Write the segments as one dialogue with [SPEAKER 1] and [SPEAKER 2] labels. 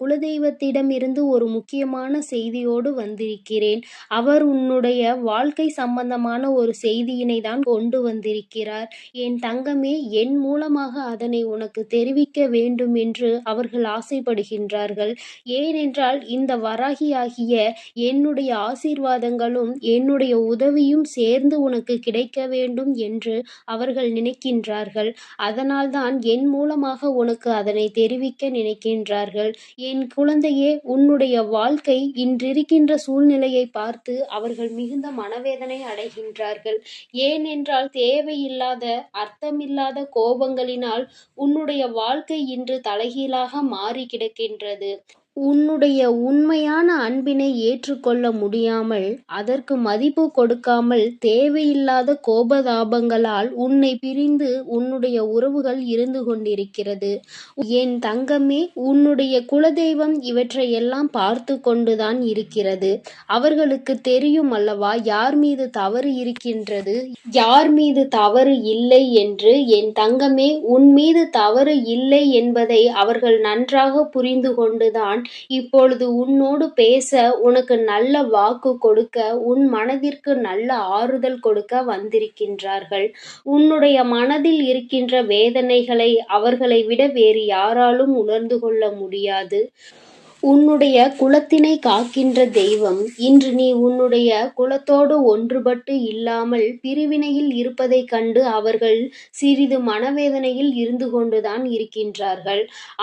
[SPEAKER 1] குலதெய்வத்திடமிருந்து ஒரு முக்கியமான செய்தியோடு வந்திருக்கிறேன். அவர் உன்னுடைய வாழ்க்கை சம்பந்தமான ஒரு செய்தியினை தான் கொண்டு வந்திருக்கிறார். என் தங்கமே என் மூலமாக அதனை உனக்கு தெரிவிக்க வேண்டும் என்று அவர்கள் ஆசைப்படுகின்றார்கள். ஏனென்றால் இந்த வராகியாகிய என்னுடைய ஆசீர்வாதங்களும் என்னுடைய உதவியும் சேர்ந்து உனக்கு கிடைக்க வேண்டும் என்று அவர்கள் நினைக்கின்றார்கள். அதனால்தான் என் மூலமாக உனக்கு அதனை தெரிவிக்க நினைக்கின்றார்கள். என் குழந்தையே உன்னுடைய வாழ்க்கை இன்றிருக்கின்ற சூழ்நிலையை பார்த்து அவர்கள் மிகுந்த மனவேதனை அடைகின்றார்கள். ஏனென்றால் தேவையில்லாத அர்த்தமில்லாத கோபங்களினால் உன்னுடைய வாழ்க்கை இன்று தலைகீழாக மாறி கிடக்கின்றது உன்னுடைய உண்மையான அன்பினை ஏற்றுக்கொள்ள முடியாமல் அதற்கு மதிப்பு கொடுக்காமல் தேவையில்லாத கோபதாபங்களால் உன்னை பிரிந்து உன்னுடைய உறவுகள் இருந்து கொண்டிருக்கிறது. என் தங்கமே உன்னுடைய குலதெய்வம் இவற்றையெல்லாம் பார்த்து கொண்டுதான் இருக்கிறது. அவர்களுக்கு தெரியும் அல்லவா யார் மீது தவறு இருக்கின்றது? யார் மீது தவறு இல்லை என்று என் தங்கமே உன் மீது தவறு இல்லை என்பதை அவர்கள் நன்றாக புரிந்து கொண்டுதான் இப்பொழுது உன்னோடு பேச உனக்கு நல்ல வாக்கு கொடுக்க உன் மனதிற்கு நல்ல ஆறுதல் கொடுக்க வந்திருக்கின்றார்கள். உன்னுடைய மனதில் இருக்கின்ற வேதனைகளை அவர்களை விட வேறு யாராலும் உணர்ந்து கொள்ள முடியாது. உன்னுடைய குலத்தினை காக்கின்ற தெய்வம் இன்று நீ உன்னுடைய குலத்தோடு ஒன்றுபட்டு இல்லாமல் பிரிவினையில் இருப்பதைக் கண்டு அவர்கள் சிறிது மனவேதனையில் இருந்து கொண்டுதான் இருக்கின்றார்கள்.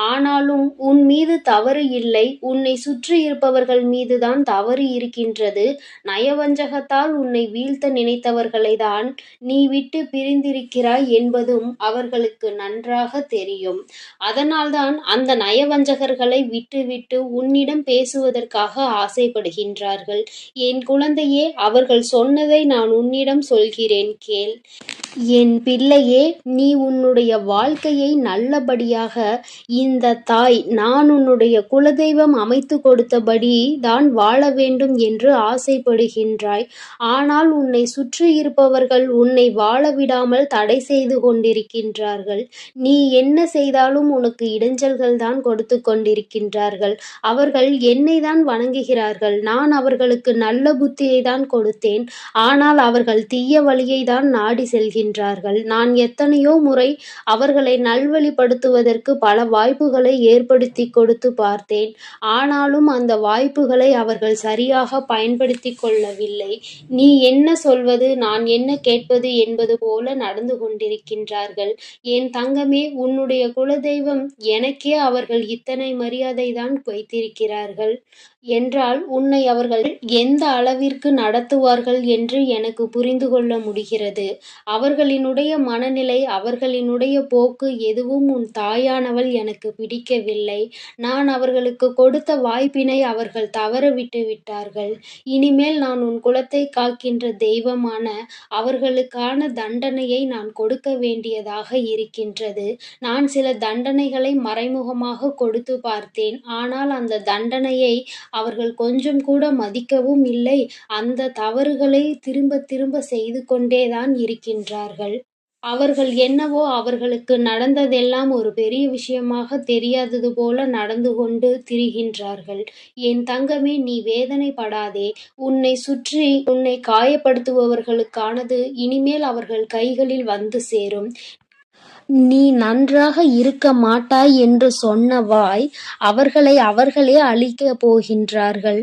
[SPEAKER 1] ஆனாலும் உன் மீது தவறு இல்லை உன்னை சுற்றி இருப்பவர்கள் மீதுதான் தவறு இருக்கின்றது. நயவஞ்சகத்தால் உன்னை வீழ்த்த நினைத்தவர்களை தான் நீ விட்டு பிரிந்திருக்கிறாய் என்பதும் அவர்களுக்கு நன்றாக தெரியும். அதனால்தான் அந்த நயவஞ்சகர்களை விட்டுவிட்டு உன்னிடம் பேசுவதற்காக ஆசைப்படுகின்றார்கள். என் குழந்தையே அவர்கள் சொன்னதை நான் உன்னிடம் சொல்கிறேன் கேள். என் பிள்ளையே நீ உன்னுடைய வாழ்க்கையை நல்லபடியாக இந்த தாய் நான் உன்னுடைய குலதெய்வம் அமைத்து கொடுத்தபடி தான் வாழ வேண்டும் என்று ஆசைப்படுகின்றாய். ஆனால் உன்னை சுற்றி இருப்பவர்கள் உன்னை வாழ விடாமல் தடை செய்து கொண்டிருக்கின்றார்கள். நீ என்ன செய்தாலும் உனக்கு இடைஞ்சல்கள் தான் கொடுத்து கொண்டிருக்கின்றார்கள். அவர்கள் என்னை தான் வணங்குகிறார்கள். நான் அவர்களுக்கு நல்ல புத்தியை தான் கொடுத்தேன். ஆனால் அவர்கள் தீய வழியை தான் நாடி செல்கின்றார்கள் நான் எத்தனையோ முறை அவர்களை நல்வழிப்படுத்துவதற்கு பல வாய்ப்புகளை ஏற்படுத்தி கொடுத்து பார்த்தேன். ஆனாலும் அந்த வாய்ப்புகளை அவர்கள் சரியாக பயன்படுத்தி கொள்ளவில்லை. நீ என்ன சொல்வது நான் என்ன கேட்பது என்பது போல நடந்து கொண்டிருக்கின்றார்கள். என் தங்கமே உன்னுடைய குலதெய்வம் எனக்கே அவர்கள் இத்தனை மரியாதை தான் வைத்திருக்கிறார்கள். என்றால் உன்னை அவர்கள் எந்த அளவிற்கு நடத்துவார்கள் என்று எனக்கு புரிந்து கொள்ள முடிகிறது. அவர்களினுடைய மனநிலை அவர்களினுடைய போக்கு எதுவும் உன் தாயானவள் எனக்கு பிடிக்கவில்லை. நான் அவர்களுக்கு கொடுத்த வாய்ப்பினை அவர்கள் தவற விட்டு விட்டார்கள். இனிமேல் நான் உன் குலத்தை காக்கின்ற தெய்வமான அவர்களுக்கான தண்டனையை நான் கொடுக்க வேண்டியதாக இருக்கின்றது. நான் சில தண்டனைகளை மறைமுகமாக கொடுத்து பார்த்தேன். ஆனால் அந்த தண்டனையை அவர்கள் கொஞ்சம் கூட மதிக்கவும் இல்லை. அந்த தவறுகளை திரும்ப திரும்ப செய்து கொண்டேதான் இருக்கின்றார்கள். அவர்கள் என்னவோ அவர்களுக்கு நடந்ததெல்லாம் ஒரு பெரிய விஷயமாக தெரியாதது போல நடந்து கொண்டு திரிகின்றார்கள். என் தங்கமே நீ வேதனைப்படாதே. உன்னை சுற்றி உன்னை காயப்படுத்துபவர்களுக்கானது இனிமேல் அவர்கள் கைகளில் வந்து சேரும். நீ நன்றாக இருக்க மாட்டாய் என்று சொன்ன வாய் அவர்களை அவர்களே அழிக்கப் போகின்றார்கள்.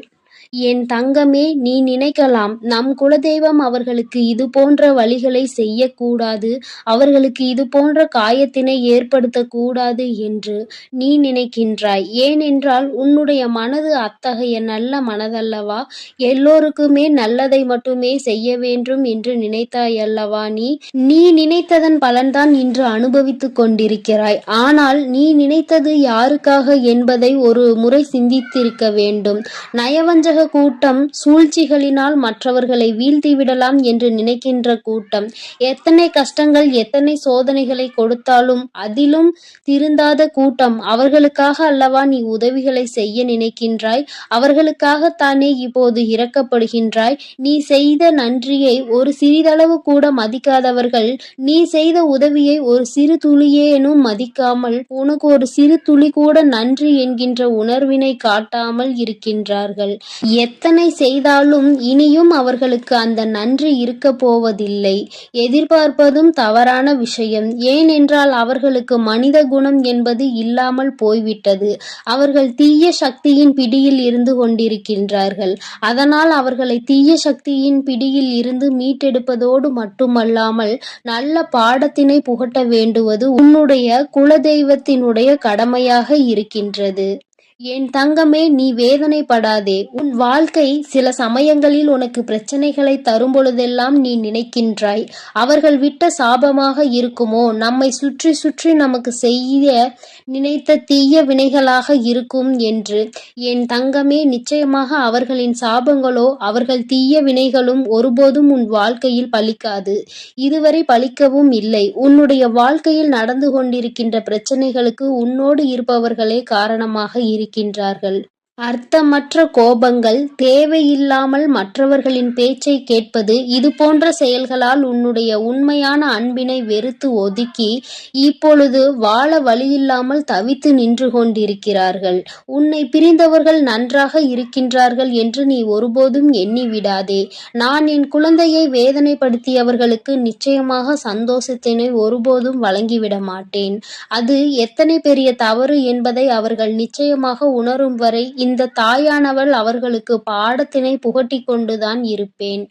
[SPEAKER 1] என் தங்கமே நீ நினைக்கலாம். நம் குலதெய்வம் அவர்களுக்கு இது போன்ற வழிகளை செய்யக்கூடாது. அவர்களுக்கு இது போன்ற காயத்தினை ஏற்படுத்தக்கூடாது என்று நீ நினைக்கின்றாய். ஏனென்றால் உன்னுடைய மனது அத்தகைய நல்ல மனதல்லவா? எல்லோருக்குமே நல்லதை மட்டுமே செய்ய வேண்டும் என்று நினைத்தாய் அல்லவா நீ? நீ நினைத்ததன் பலன்தான் இன்று அனுபவித்துக் கொண்டிருக்கிறாய். ஆனால் நீ நினைத்தது யாருக்காக என்பதை ஒரு முறை சிந்தித்திருக்க வேண்டும். நயவஞ்சக உலக கூட்டம் சூழ்ச்சிகளினால் மற்றவர்களை வீழ்த்திவிடலாம் என்று நினைக்கின்ற கூட்டம். எத்தனை கஷ்டங்கள் எத்தனை சோதனைகளை கொடுத்தாலும் அதிலும் திருந்தாத கூட்டம். அவர்களுக்காக அல்லவா நீ உதவிகளை செய்ய நினைக்கின்றாய்? அவர்களுக்காக தானே இப்போது இறக்கப்படுகின்றாய் நீ செய்த நன்றியை ஒரு சிறிதளவு கூட மதிக்காதவர்கள் நீ செய்த உதவியை ஒரு சிறு துளியேனும் மதிக்காமல் உனக்கு ஒரு சிறு துளி கூட நன்றி என்கின்ற உணர்வினை காட்டாமல் இருக்கின்றார்கள். எத்தனை செய்தாலும் இனியும் அவர்களுக்கு அந்த நன்றி இருக்க போவதில்லை. எதிர்பார்ப்பதும் தவறான விஷயம். ஏனென்றால் அவர்களுக்கு மனித குணம் என்பது இல்லாமல் போய்விட்டது. அவர்கள் தீய சக்தியின் பிடியில் இருந்து கொண்டிருக்கின்றார்கள். அதனால் அவர்களை தீய சக்தியின் பிடியில் இருந்து மீட்டெடுப்பதோடு மட்டுமல்லாமல் நல்ல பாடத்தினை புகட்ட வேண்டுவது உன்னுடைய குலதெய்வத்தினுடைய கடமையாக இருக்கின்றது. என் தங்கமே நீ வேதனைப்படாதே. உன் வாழ்க்கை சில சமயங்களில் உனக்கு பிரச்சனைகளை தரும் பொழுதெல்லாம் நீ நினைக்கின்றாய். அவர்கள் விட்ட சாபமாக இருக்குமோ? நம்மை சுற்றி சுற்றி நமக்கு செய்ய நினைத்த தீய வினைகளாக இருக்கும் என்று. என் தங்கமே நிச்சயமாக அவர்களின் சாபங்களோ அவர்கள் தீய வினைகளும் ஒருபோதும் உன் வாழ்க்கையில் பலிக்காது. இதுவரை பலிக்கவும் இல்லை. உன்னுடைய வாழ்க்கையில் நடந்து கொண்டிருக்கின்ற பிரச்சனைகளுக்கு உன்னோடு இருப்பவர்களே காரணமாக இருக்கின்றார்கள். அர்த்தமற்ற கோபங்கள் தேவையில்லாமல் மற்றவர்களின் பேச்சை கேட்பது இது போன்ற செயல்களால் உன்னுடைய உண்மையான அன்பினை வெறுத்து ஒதுக்கி இப்பொழுது வாழ வழியில்லாமல் தவித்து நின்று கொண்டிருக்கிறார்கள். உன்னை பிரிந்தவர்கள் நன்றாக இருக்கின்றார்கள் என்று நீ ஒருபோதும் எண்ணி விடாதே. நான் என் குழந்தையை வேதனைப்படுத்தியவர்களுக்கு நிச்சயமாக சந்தோஷத்தினை ஒருபோதும் வழங்கிவிட மாட்டேன். அது எத்தனை பெரிய தவறு என்பதை அவர்கள் நிச்சயமாக உணரும் வரை இந்த தாயானவள் அவர்களுக்கு பாடத்தினை புகட்டிக் கொண்டுதான் இருப்பேன்.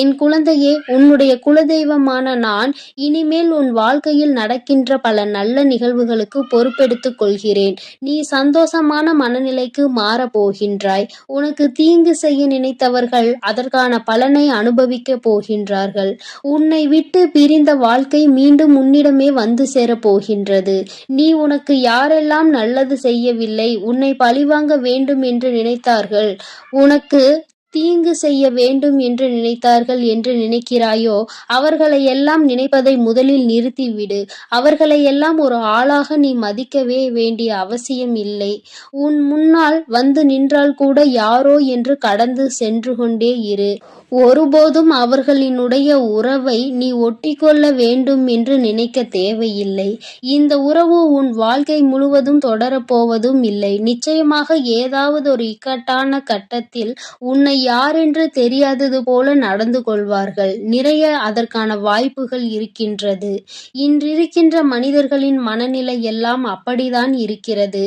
[SPEAKER 1] என் குழந்தையே உன்னுடைய குலதெய்வமான நான் இனிமேல் உன் வாழ்க்கையில் நடக்கின்ற பல நல்ல நிகழ்வுகளுக்கு பொறுப்பெடுத்துக் கொள்கிறேன். நீ சந்தோஷமான மனநிலைக்கு மாறப் போகின்றாய். உனக்கு தீங்கு செய்ய நினைத்தவர்கள் அதற்கான பலனை அனுபவிக்கப் போகின்றார்கள். உன்னை விட்டு பிரிந்த வாழ்க்கை மீண்டும் உன்னிடமே வந்து சேரப் போகின்றது. நீ உனக்கு யாரெல்லாம் நல்லது செய்யவில்லை உன்னை பழிவாங்க வேண்டும் என்று நினைத்தார்கள். உனக்கு தீங்கு செய்ய வேண்டும் என்று நினைத்தார்கள் என்று நினைக்கிறாயோ? அவர்களை எல்லாம் நினைப்பதை முதலில் நிறுத்திவிடு. அவர்களை எல்லாம் ஒரு ஆளாக நீ மதிக்கவே வேண்டிய அவசியம் இல்லை. உன் முன்னால் வந்து நின்றால் கூட யாரோ என்று கடந்து சென்று கொண்டே இரு. ஒருபோதும் அவர்களினுடைய உறவை நீ ஒட்டிக்கொள்ள வேண்டும் என்று நினைக்க தேவையில்லை. இந்த உறவு உன் வாழ்க்கை முழுவதும் தொடரப்போவதும் இல்லை. நிச்சயமாக ஏதாவது ஒரு இக்கட்டான கட்டத்தில் உன்னை யாரென்று தெரியாதது போல நடந்து கொள்வார்கள். நிறைய அதற்கான வாய்ப்புகள் இருக்கின்றது. இன்றிருக்கின்ற மனிதர்களின் மனநிலை எல்லாம் அப்படிதான் இருக்கிறது.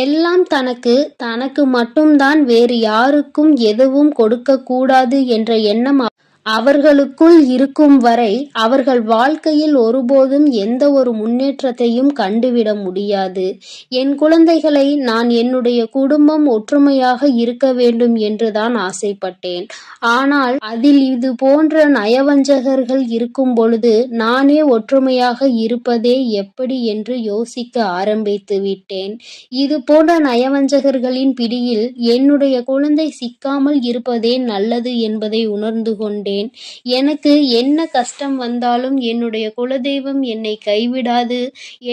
[SPEAKER 1] எல்லாம் தனக்கு தனக்கு மட்டும்தான் வேறு யாருக்கும் எதுவும் கொடுக்க கூடாது என்ற எண்ணம் அவர்களுக்குள் இருக்கும் வரை அவர்கள் வாழ்க்கையில் ஒருபோதும் எந்த ஒரு முன்னேற்றத்தையும் கண்டுவிட முடியாது. என் குழந்தைகளை நான் என்னுடைய குடும்பம் ஒற்றுமையாக இருக்க வேண்டும் என்றுதான் ஆசைப்பட்டேன். ஆனால் அதில் இது போன்ற நயவஞ்சகர்கள் இருக்கும் பொழுது நானே ஒற்றுமையாக இருப்பதே எப்படி என்று யோசிக்க ஆரம்பித்து விட்டேன். இது போன்ற நயவஞ்சகர்களின் பிடியில் என்னுடைய குழந்தை சிக்காமல் இருப்பதே நல்லது என்பதை உணர்ந்து கொண்டேன். எனக்கு என்ன கஷ்டம் வந்தாலும் என்னுடைய குலதெய்வம் என்னை கைவிடாது.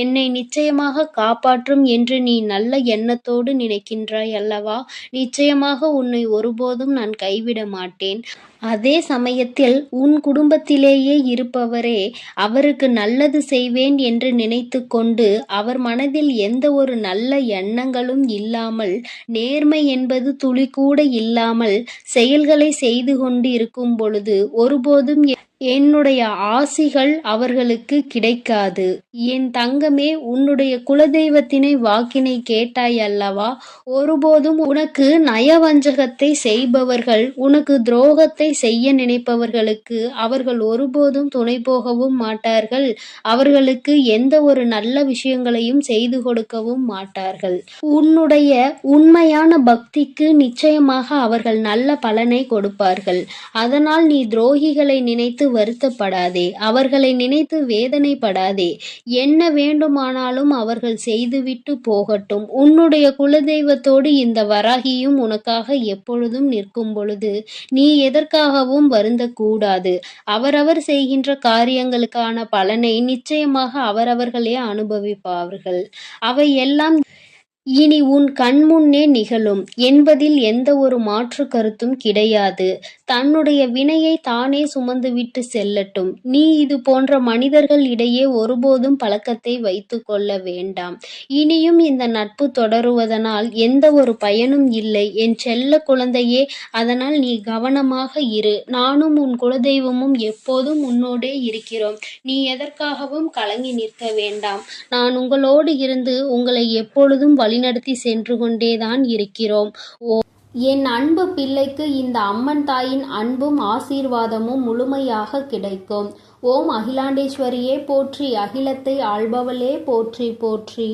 [SPEAKER 1] என்னை நிச்சயமாக காப்பாற்றும் என்று நீ நல்ல எண்ணத்தோடு நினைக்கின்றாய் அல்லவா? நிச்சயமாக உன்னை ஒருபோதும் நான் கைவிட மாட்டேன். அதே சமயத்தில் உன் குடும்பத்திலேயே இருப்பவரே அவருக்கு நல்லது செய்வேன் என்று நினைத்து கொண்டு அவர் மனதில் எந்த ஒரு நல்ல எண்ணங்களும் இல்லாமல் நேர்மை என்பது துளி கூட இல்லாமல் செயல்களை செய்து கொண்டு இருக்கும் பொழுது ஒருபோதும் என்னுடைய ஆசிகள் அவர்களுக்கு கிடைக்காது. என் தங்கமே உன்னுடைய குலதெய்வத்தினை வாக்கினை கேட்டாய் அல்லவா? ஒருபோதும் உனக்கு நயவஞ்சகத்தை செய்பவர்கள் உனக்கு துரோகத்தை செய்ய நினைப்பவர்களுக்கு அவர்கள் ஒருபோதும் துணை போகவும் மாட்டார்கள். அவர்களுக்கு எந்த ஒரு நல்ல விஷயங்களையும் செய்து கொடுக்கவும் மாட்டார்கள். உன்னுடைய உண்மையான பக்திக்கு நிச்சயமாக அவர்கள் நல்ல பலனை கொடுப்பார்கள். அதனால் நீ துரோகிகளை நினைத்து வருத்தப்படாதே. அவர்களை நினைத்து வேதனைப்படாதே. என்ன வேண்டுமானாலும் அவர்கள் செய்துவிட்டு போகட்டும். உன்னுடைய குலதெய்வத்தோடு இந்த வராகியும் உனக்காக எப்பொழுதும் நிற்கும் பொழுது நீ எதற்காகவும் வருந்தக்கூடாது. அவரவர் செய்கின்ற காரியங்களுக்கான பலனை நிச்சயமாக அவரவர்களே அனுபவிப்பார்கள். அவை எல்லாம் இனி உன் கண்முன்னே நிகழும். என்பதில் எந்த ஒரு மாற்று கருத்தும் கிடையாது. தன்னுடைய வினையை தானே சுமந்துவிட்டு செல்லட்டும். நீ இது போன்ற மனிதர்கள் இடையே ஒருபோதும் பழக்கத்தை வைத்து கொள்ள வேண்டாம். இனியும் இந்த நட்பு தொடருவதனால் எந்த ஒரு பயனும் இல்லை. என் செல்ல குழந்தையே அதனால் நீ கவனமாக இரு. நானும் உன் குலதெய்வமும் எப்போதும் உன்னோடே இருக்கிறோம். நீ எதற்காகவும் கலங்கி நிற்க வேண்டாம். நான் உங்களோடு இருந்து உங்களை எப்பொழுதும் வழிநடத்தி சென்று கொண்டேதான் இருக்கிறோம்.
[SPEAKER 2] ஓ என் அன்பு பிள்ளைக்கு இந்த அம்மன் தாயின் அன்பும் ஆசீர்வாதமும் முழுமையாக கிடைக்கும். ஓம் அகிலாண்டேஸ்வரியே போற்றி அகிலத்தை ஆள்பவளே போற்றி போற்றி.